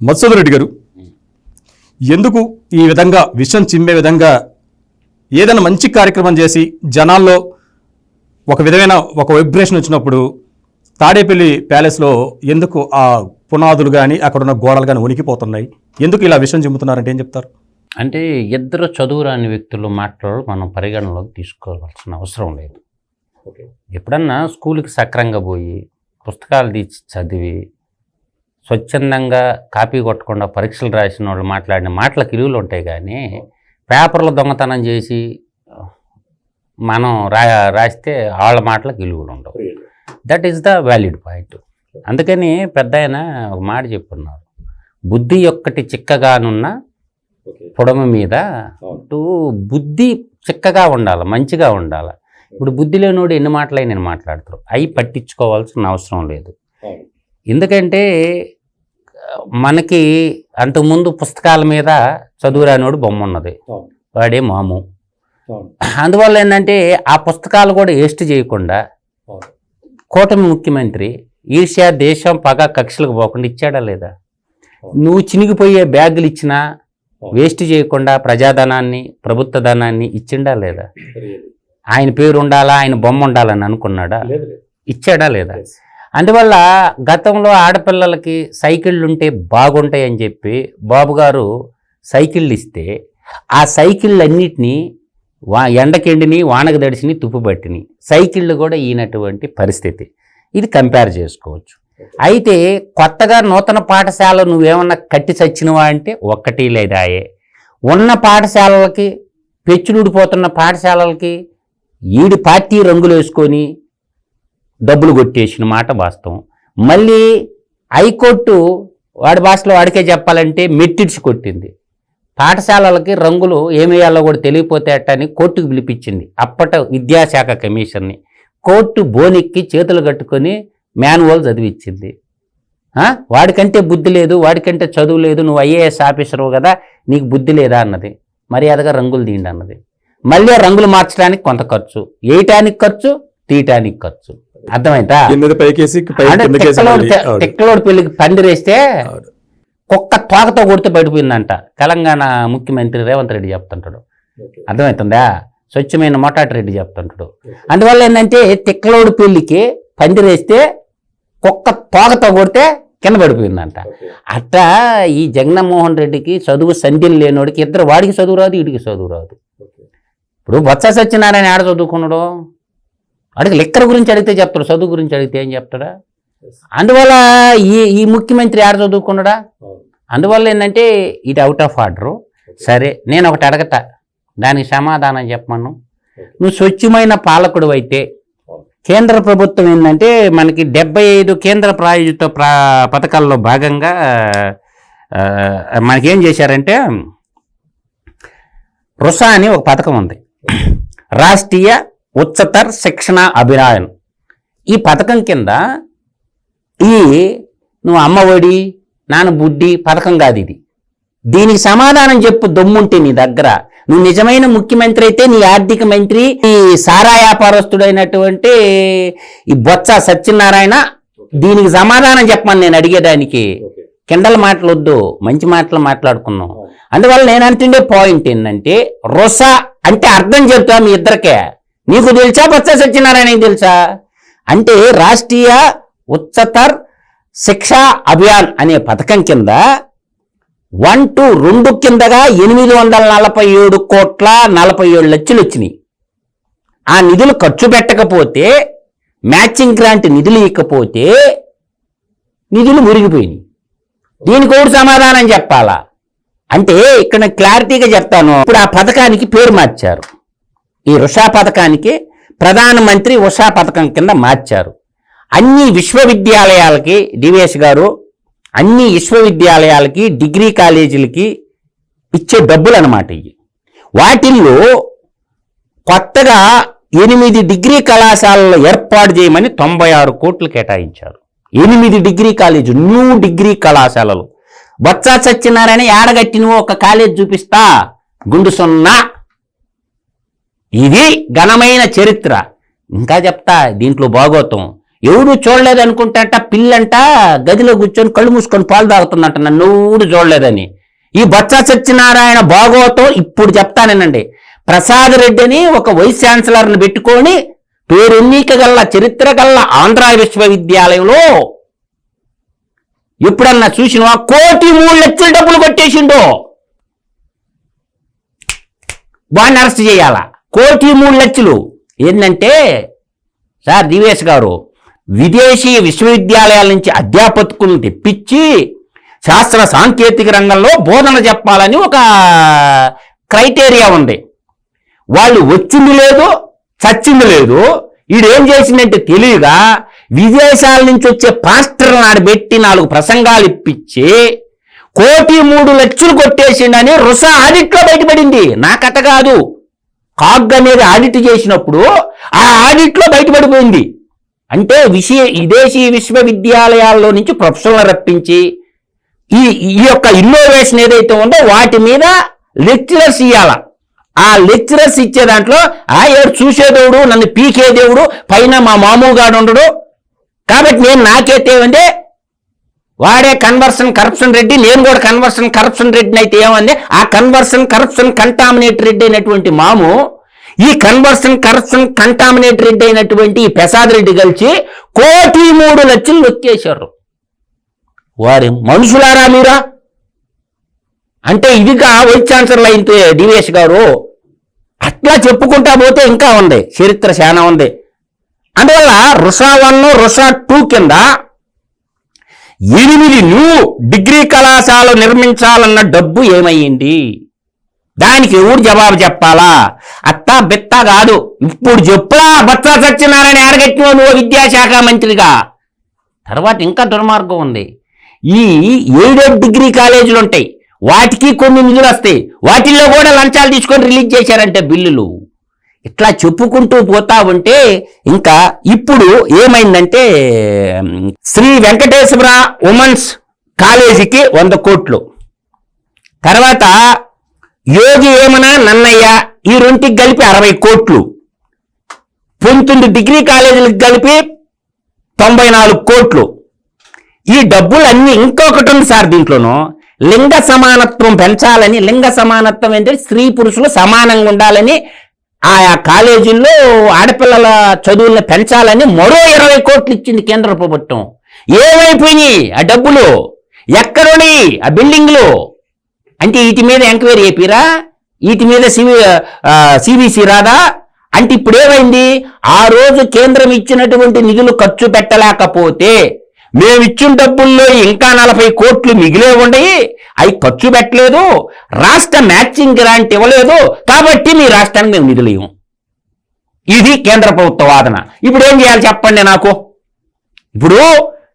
మత్సూద్ రెడ్డి గారు ఎందుకు ఈ విధంగా విషం చిమ్మే విధంగా ఏదైనా మంచి కార్యక్రమం చేసి జనాల్లో ఒక విధమైన ఒక వైబ్రేషన్ వచ్చినప్పుడు తాడేపల్లి ప్యాలెస్లో ఎందుకు ఆ పునాదులు కానీ అక్కడ ఉన్న గోడలు కానీ ఉనికిపోతున్నాయి? ఎందుకు ఇలా విషం చిమ్ముతున్నారంటే ఏం చెప్తారు? అంటే ఇద్దరు చదువురాని వ్యక్తులు మాటలు మనం పరిగణనలోకి తీసుకోవాల్సిన అవసరం లేదు. ఎప్పుడన్నా స్కూల్కి సక్రంగా పోయి పుస్తకాలు తీసి చదివి స్వచ్ఛందంగా కాపీ కొట్టకుండా పరీక్షలు రాసిన వాళ్ళు మాట్లాడిన మాటలకు ఇలువలు ఉంటాయి కానీ పేపర్లు దొంగతనం చేసి మనం రా రాస్తే వాళ్ళ మాటలకు ఇలువలు ఉండవు. That is the valid point అందుకని పెద్ద ఆయన ఒక మాట చెప్పున్నారు బుద్ధి ఒక్కటి చిక్కగానున్న పొడమ మీద ఇటు బుద్ధి చిక్కగా ఉండాలి మంచిగా ఉండాలి. ఇప్పుడు బుద్ధి లేనోడు ఎన్ని మాటలై నేను మాట్లాడతారు అవి పట్టించుకోవాల్సిన అవసరం లేదు. ఎందుకంటే మనకి అంతకుముందు పుస్తకాల మీద చదువురానోడు బొమ్మ ఉన్నది వాడే మాము. అందువల్ల ఏంటంటే ఆ పుస్తకాలు కూడా వేస్ట్ చేయకుండా కూటమి ముఖ్యమంత్రి ఈర్ష్యా దేశం పగ కక్షలకు పోకుండా ఇచ్చాడా లేదా? నువ్వు చినిగిపోయే బ్యాగులు ఇచ్చినా వేస్ట్ చేయకుండా ప్రజాధనాన్ని ప్రభుత్వ ధనాన్ని ఇచ్చిండా లేదా? ఆయన పేరు ఉండాలా ఆయన బొమ్మ ఉండాలని అనుకున్నాడా? ఇచ్చాడా లేదా? అందువల్ల గతంలో ఆడపిల్లలకి సైకిళ్ళు ఉంటే బాగుంటాయని చెప్పి బాబు గారు సైకిళ్ళు ఇస్తే ఆ సైకిళ్ళు అన్నిటినీ వా ఎండకెండిని వానకు దడిసిని తుప్పుబట్టిని సైకిళ్ళు కూడా ఈనటువంటి పరిస్థితి. ఇది కంపేర్ చేసుకోవచ్చు. అయితే కొత్తగా నూతన పాఠశాల నువ్వేమన్నా కట్టి చచ్చినవా అంటే ఒక్కటి లేదాయే. ఉన్న పాఠశాలలకి పెచ్చులుడిపోతున్న పాఠశాలలకి ఈడి పార్టీ రంగులు వేసుకొని డబ్బులు కొట్టేసిన మాట వాస్తవం. మళ్ళీ హైకోర్టు వాడి భాషలో వాడికే చెప్పాలంటే మెట్టిడ్చి కొట్టింది. పాఠశాలలకి రంగులు ఏమేయాలో కూడా తెలియపోతే అట్ట అని కోర్టుకు పిలిపించింది. అప్పట విద్యాశాఖ కమిషన్ని. కోర్టు బోనెక్కి చేతులు కట్టుకొని మాన్యువల్ చదివించింది. వాడికంటే బుద్ధి లేదు వాడికంటే చదువు లేదు నువ్వు ఐఏఎస్ ఆఫీసరు కదా నీకు బుద్ధి లేదా అన్నది. మర్యాదగా రంగులు తీయండి అన్నది. మళ్ళీ రంగులు మార్చడానికి కొంత ఖర్చు. వేయటానికి ఖర్చు తీయటానికి ఖర్చు. అర్థమైందా. తిక్కలోడు పెళ్ళికి పందిరేస్తే. కుక్క తోకతో కొడితే పడిపోయిందంట తెలంగాణ ముఖ్యమంత్రి రేవంత్ రెడ్డి చెప్తుంటాడు. అర్థమవుతుందా స్వచ్ఛమైన మొటాటి రెడ్డి చెప్తుంటాడు. అందువల్ల ఏంటంటే తిక్కలోడు పెళ్ళికి పందిరేస్తే కుక్క తోకతో కొడితే కింద పడిపోయిందంట. అట్టా ఈ జగన్మోహన్ రెడ్డికి చదువు సంధ్యలు లేనోడికి ఇద్దరు వాడికి చదువు రాదు వీడికి చదువు రాదు. ఇప్పుడు బొత్స సత్యనారాయణ ఆడ చదువుకున్నాడు. వాడికి లెక్కల గురించి అడిగితే చెప్తాడు చదువు గురించి అడిగితే ఏం చెప్తాడా? అందువల్ల ఈ ఈ ముఖ్యమంత్రి ఆడ చదువుకున్నాడా? అందువల్ల ఏంటంటే ఇది అవుట్ ఆఫ్ ఆర్డరు. సరే నేను ఒకటి అడగతా. దానికి సమాధానం చెప్పమను. నువ్వు స్వచ్ఛమైన పాలకుడు అయితే కేంద్ర ప్రభుత్వం ఏంటంటే మనకి డెబ్బై ఐదు కేంద్ర ప్రాయోజిత ప్రా పథకాల్లో భాగంగా మనకేం చేశారంటే రుసా అని ఒక పథకం ఉంది. రాష్ట్రీయ ఉచ్చతర్ శిక్షణ అభినయన్ ఈ పథకం కింద ఈ నువ్వు అమ్మఒడి నాన్న బుడ్డి పథకం కాదు ఇది. దీనికి సమాధానం చెప్పు దమ్ముంటే నీ దగ్గర. నువ్వు నిజమైన ముఖ్యమంత్రి అయితే నీ ఆర్థిక మంత్రి ఈ సారా వ్యాపారస్తుడైనటువంటి ఈ బొత్స సత్యనారాయణ దీనికి సమాధానం చెప్పమని నేను అడిగేదానికి. కిండల మాటలు వద్దు మంచి మాటలు మాట్లాడుకున్నాం. అందువల్ల నేను అంటుండే పాయింట్ ఏంటంటే రొస అంటే అర్థం చెప్తా మీ ఇద్దరికే. నీకు తెలుసా బొత్స సత్యనారాయణకి తెలుసా? అంటే రాష్ట్రీయ ఉచ్చతర్ శిక్షా అభియాన్ అనే పథకం కింద వన్ టు రెండు కిందగా ఎనిమిది వందల నలభై ఏడు కోట్ల నలభై ఏడు లక్షలు వచ్చినాయి. ఆ నిధులు ఖర్చు పెట్టకపోతే మ్యాచింగ్ గ్రాంట్ నిధులు ఇవ్వకపోతే నిధులు మురిగిపోయినాయి. దీనికి ఒకటి సమాధానం చెప్పాలా? అంటే ఇక్కడ క్లారిటీగా చెప్తాను. ఇప్పుడు ఆ పథకానికి పేరు మార్చారు. ఈ ఉషా పథకానికి ప్రధానమంత్రి ఉషా పథకం కింద మార్చారు. అన్ని విశ్వవిద్యాలయాలకి డివిఎస్ గారు అన్ని విశ్వవిద్యాలయాలకి డిగ్రీ కాలేజీలకి ఇచ్చే డబ్బులు అనమాట ఇవి వాటిల్లో కొత్తగా ఎనిమిది డిగ్రీ కళాశాలలో ఏర్పాటు చేయమని తొంభై ఆరు కోట్లు కేటాయించారు. ఎనిమిది డిగ్రీ కాలేజీ న్యూ డిగ్రీ కళాశాలలు. బొత్స సత్యనారాయణ ఏడగట్టినవో ఒక కాలేజ్ చూపిస్తా. గుండు సున్నా ఇది ఘనమైన చరిత్ర. ఇంకా చెప్తా దీంట్లో భాగోతం. ఎవడు చూడలేదు అనుకుంటాట పిల్లంట గదిలో కూర్చొని కళ్ళు మూసుకొని పాలు తాగుతుందంట నన్ను ఎవడు చూడలేదని. ఈ బొత్స సత్యనారాయణ భాగవతం ఇప్పుడు చెప్తానేనండి ప్రసాద్ రెడ్డి అని ఒక వైస్ ఛాన్సలర్ని పెట్టుకొని పేరెన్నిక గల్ల చరిత్ర గల్ల ఆంధ్ర విశ్వవిద్యాలయంలో ఎప్పుడన్నా చూసినవా? కోటి మూడు లక్షల డబ్బులు కొట్టేసిండో. వాడిని అరెస్ట్ చేయాలా? కోటి మూడు లక్షలు. ఏంటంటే సార్ దివేష్ గారు విదేశీ విశ్వవిద్యాలయాల నుంచి అధ్యాపకులను తెప్పించి శాస్త్ర సాంకేతిక రంగంలో బోధన చెప్పాలని ఒక క్రైటీరియా ఉంది. వాళ్ళు వచ్చింది లేదు చచ్చింది లేదు. ఈడేం చేసిందంటే తెలియగా విదేశాల నుంచి వచ్చే పాస్టర్లు నాడబెట్టి నాలుగు ప్రసంగాలు ఇప్పించి కోటి మూడు లక్షలు కొట్టేసిండని రుస ఆడిట్లో బయటపడింది. నా కథ కాదు. కాగ్ అనేది ఆడిట్ చేసినప్పుడు ఆ ఆడిట్లో బయటపడిపోయింది. అంటే విషయ విదేశీ విశ్వవిద్యాలయాల్లో నుంచి ప్రొఫెసర్లు రప్పించి ఈ ఈ యొక్క ఇన్నోవేషన్ ఏదైతే ఉందో వాటి మీద లెక్చరర్స్ ఇవ్వాల ఆ లెక్చరర్స్ ఇచ్చే దాంట్లో ఆ ఏడు చూసేదేవుడు నన్ను పీకే దేవుడు పైన మా మామూలుగా ఉండడు. కాబట్టి నేను నాకైతే ఏమంటే వాడే కన్వర్షన్ కరప్షన్ రెడ్డి నేను కూడా కన్వర్షన్ కరప్షన్ రెడ్డిని అయితే ఏమంది? ఆ కన్వర్షన్ కరప్షన్ కంటామినేట్ రెడ్డి అయినటువంటి మాము ఈ కన్వర్షన్ కరప్షన్ కంటామినేట్ రెడ్డి అయినటువంటి ఈ ప్రసాద్ రెడ్డి కలిసి కోటి మూడు లక్షలు నొక్కేశారు వారి మనుషులారా మీరా? అంటే ఇదిగా వైస్ ఛాన్సలర్ అయితే డివిఎస్ గారు అట్లా చెప్పుకుంటా పోతే ఇంకా ఉంది చరిత్ర చాలా ఉంది. అందువల్ల రుషా వన్ రుషా టూ కింద ఎనిమిది న్యూ డిగ్రీ కళాశాల నిర్మించాలన్న డబ్బు ఏమయ్యింది? దానికి ఎవరు జవాబు చెప్పాలా? అత్త బిత్త కాదు. ఇప్పుడు చెప్పులా బత్స సత్యనారాయణ ఎరగెట్టినో నువ్వు విద్యాశాఖ మంత్రిగా. తర్వాత ఇంకా దుర్మార్గం ఉంది. ఈ ఎయిడెడ్ డిగ్రీ కాలేజీలు ఉంటాయి వాటికి కొన్ని నిధులు వస్తాయి. వాటిల్లో కూడా లంచాలు తీసుకొని రిలీజ్ చేశారంటే బిల్లులు. ఇట్లా చెప్పుకుంటూ పోతా ఉంటే ఇంకా ఇప్పుడు ఏమైందంటే శ్రీ వెంకటేశ్వర ఉమెన్స్ కాలేజీకి వంద కోట్లు. తర్వాత యోగి ఏమనా నన్నయ్య ఈ రెంటికి కలిపి అరవై కోట్లు. పంతొమ్మిది డిగ్రీ కాలేజీలకు కలిపి తొంభై నాలుగు కోట్లు. ఈ డబ్బులన్నీ ఇంకొకటి ఉంది సార్ దీంట్లోనూ. లింగ సమానత్వం పెంచాలని లింగ సమానత్వం అంటే స్త్రీ పురుషులు సమానంగా ఉండాలని ఆయా కాలేజీల్లో ఆడపిల్లల చదువులను పెంచాలని మరో ఇరవై కోట్లు ఇచ్చింది కేంద్ర ప్రభుత్వం. ఏమైపోయినాయి ఆ డబ్బులు? ఎక్కడుని ఆ బిల్డింగ్లు? అంటే వీటి మీద ఎంక్వైరీ చేపిరా? వీటి మీద సివి సిబిసి రాదా? అంటే ఇప్పుడు ఏమైంది? ఆ రోజు కేంద్రం ఇచ్చినటువంటి నిధులు ఖర్చు పెట్టలేకపోతే మేము ఇచ్చిన డబ్బుల్లో ఇంకా నలభై కోట్లు మిగిలే ఉండయి అవి ఖర్చు పెట్టలేదు రాష్ట్ర మ్యాచింగ్ గ్రాంట్ ఇవ్వలేదు కాబట్టి మీ రాష్ట్రానికి మేము నిధులు ఇవ్వం ఇది కేంద్ర ప్రభుత్వ వాదన. ఇప్పుడు ఏం చేయాలి చెప్పండి నాకు? ఇప్పుడు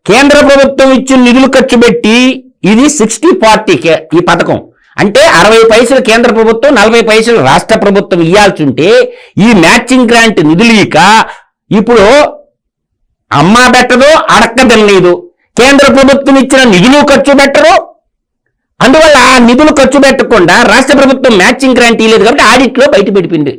కేంద్ర ప్రభుత్వం ఇచ్చిన నిధులు ఖర్చు పెట్టి ఇది సిక్స్టీ ఫార్టీ ఈ పథకం. అంటే అరవై పైసలు కేంద్ర ప్రభుత్వం నలభై పైసలు రాష్ట్ర ప్రభుత్వం ఇవ్వాల్సి ఉంటే ఈ మ్యాచింగ్ గ్రాంట్ నిధులు ఇక ఇప్పుడు అమ్మ పెట్టదు అడక్క తినలేదు కేంద్ర ప్రభుత్వం ఇచ్చిన నిధులు ఖర్చు పెట్టరు. అందువల్ల ఆ నిధులు ఖర్చు పెట్టకుండా రాష్ట్ర ప్రభుత్వం మ్యాచింగ్ గ్రాంట్ ఇవ్వలేదు కాబట్టి ఆడిట్లో బయట పెట్టింది.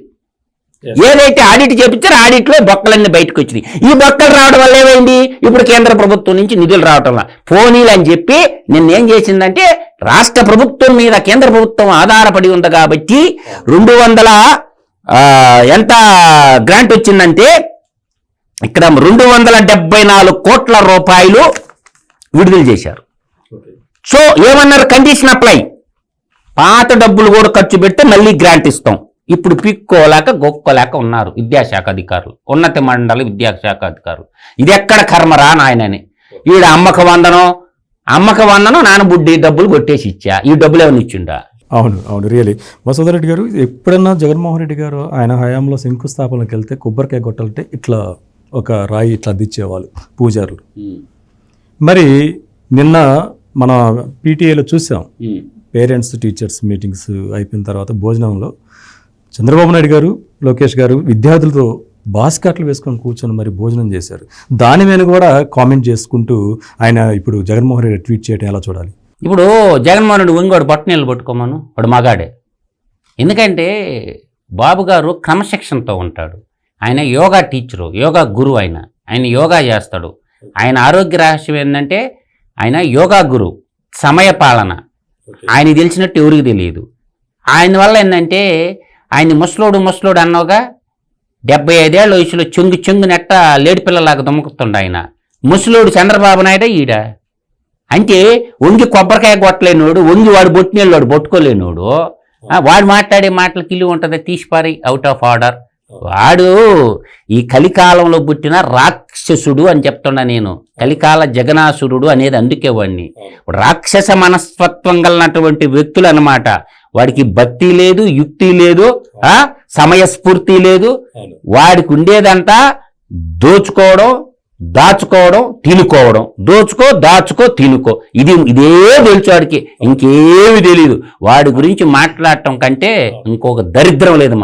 ఏదైతే ఆడిట్ చేపించారో ఆడిట్లో బొక్కలన్నీ బయటకు వచ్చినాయి. ఈ బొక్కలు రావడం వల్ల ఏమైంది? ఇప్పుడు కేంద్ర ప్రభుత్వం నుంచి నిధులు రావటం వల్ల. ఫోనీలు అని చెప్పి నిన్నేం చేసిందంటే రాష్ట్ర ప్రభుత్వం మీద కేంద్ర ప్రభుత్వం ఆధారపడి ఉంది కాబట్టి రెండు వందల ఎంత గ్రాంట్ వచ్చిందంటే ఇక్కడ రెండు వందల డెబ్బై నాలుగు కోట్ల రూపాయలు విడుదల చేశారు. సో ఏమన్నారు కండిషన్ అప్లై పాత డబ్బులు కూడా ఖర్చు పెడితే మళ్ళీ గ్రాంట్ ఇస్తాం. ఇప్పుడు పిక్కోలేక గొక్కోలేక ఉన్నారు విద్యాశాఖ అధికారులు ఉన్నత మండలి విద్యాశాఖ అధికారులు. ఇది ఎక్కడ కర్మరా నాయనని. ఈడ అమ్మక వందనం అమ్మక వందనం నాన్న బుడ్డి డబ్బులు కొట్టేసి ఇచ్చా. ఈ డబ్బులు ఏమైనా ఇచ్చిండా అవును అవును రియలీ వసుధర్ రెడ్డి గారు ఎప్పుడన్నా జగన్మోహన్ రెడ్డి గారు ఆయన హయాంలో శంకుస్థాపనకి వెళ్తే కొబ్బరికాయ కొట్టాలంటే ఇట్లా ఒక రాయి ఇట్లా అందించేవాళ్ళు పూజారులు. మరి నిన్న మన పీటీఏలో చూసాం. పేరెంట్స్ టీచర్స్ మీటింగ్స్ అయిపోయిన తర్వాత భోజనంలో చంద్రబాబు నాయుడు గారు లోకేష్ గారు విద్యార్థులతో బాస్కెట్లు వేసుకొని కూర్చొని మరి భోజనం చేశారు. దాని మీద కూడా కామెంట్ చేసుకుంటూ ఆయన ఇప్పుడు జగన్మోహన్ రెడ్డి ట్వీట్ చేయడం ఎలా చూడాలి? ఇప్పుడు జగన్మోహన్ రెడ్డి ఇంకోటి బట్టనీళ్ళు పట్టుకోమను వాడు మగాడే. ఎందుకంటే బాబు గారు క్రమశిక్షణతో ఉంటాడు. ఆయన యోగా టీచరు యోగా గురువు ఆయన. ఆయన యోగా చేస్తాడు. ఆయన ఆరోగ్య రహస్యం ఏంటంటే ఆయన యోగా గురు సమయ పాలన. ఆయన తెలిసినట్టు ఎవరికి తెలియదు. ఆయన వల్ల ఏంటంటే ఆయన ముసలోడు ముసలోడు అన్నోగా డెబ్బై ఐదేళ్ళ వయసులో చెంగు చెంగు నెట్ట లేడి పిల్లలాగా దుమ్ముకుతుండ ఆయన. ముసలోడు చంద్రబాబు నాయుడు ఈడ. అంటే వంగి కొబ్బరికాయ కొట్టలేనోడు వంగి వాడు బొట్టినోడు వాడు పట్టుకోలేనోడు వాడు మాట్లాడే మాటలు కిల్లు ఉంటుంది తీసిపారి అవుట్ ఆఫ్ ఆర్డర్ వాడు ఈ కలికాలంలో పుట్టిన రాక్షసుడు అని చెప్తున్నా నేను. కలికాల జగనాసురుడు అనేది అందుకే వాడిని. రాక్షస మనస్తత్వం కలిగినటువంటి వ్యక్తులు అన్నమాట. వాడికి భక్తి లేదు యుక్తి లేదు ఆ సమయస్ఫూర్తి లేదు. వాడికి ఉండేదంతా దోచుకోవడం దాచుకోవడం తినుకోవడం. దోచుకో దాచుకో తినుకో. ఇది ఇదే తెలుసు వాడికి. ఇంకేమి తెలియదు వాడి గురించి మాట్లాడటం కంటే ఇంకొక దరిద్రం లేదు మన